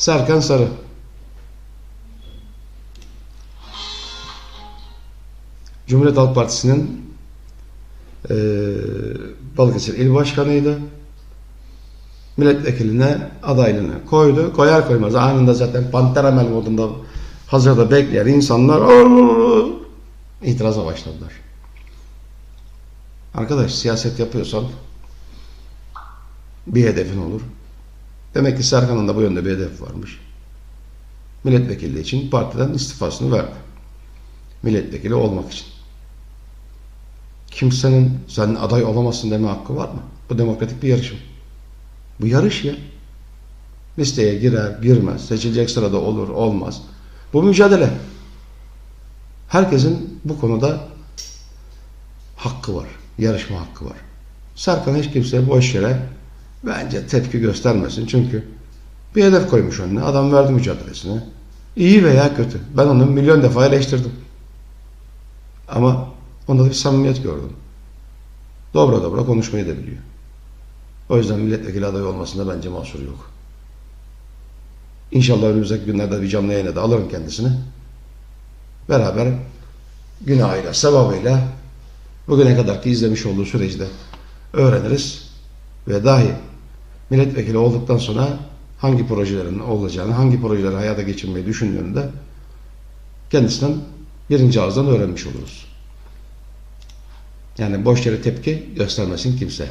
Serkan Sarı. Cumhuriyet Halk Partisi'nin eee Balıkesir İl Başkanı'ydı. Milletvekiline adaylığını koydu. Koyar koymaz anında zaten panteramel modunda hazırda bekleyen insanlar "Aa!" itiraza başladılar. Arkadaş siyaset yapıyorsan bir hedefin olur. Demek ki Serkan'ın da bu yönde bir hedef varmış. Milletvekilliği için partiden istifasını verdi. Milletvekili olmak için. Kimsenin sen aday olamazsın deme hakkı var mı? Bu demokratik bir yarışım. Bu yarış ya. Listeye girer, girmez, seçilecek sırada olur, olmaz. Bu mücadele. Herkesin bu konuda hakkı var. Yarışma hakkı var. Serkan hiç kimseye boş yere bence tepki göstermesin. Çünkü bir hedef koymuş önüne. Adam verdi mücadelesini. İyi veya kötü. Ben onu milyon defa eleştirdim. Ama onda da bir samimiyet gördüm. Dobra dobra konuşmayı da biliyor. O yüzden milletvekili adayı olmasında bence mahsur yok. İnşallah önümüzdeki günlerde bir canlı yayına da alırım kendisini. Beraber günahıyla, sevabıyla bugüne kadarki izlemiş olduğu süreci de öğreniriz. Ve dahi milletvekili olduktan sonra hangi projelerin olacağını, hangi projeleri hayata geçirmeyi düşündüğünü de kendisinden birinci ağızdan öğrenmiş oluruz. Yani boş yere tepki göstermesin kimse.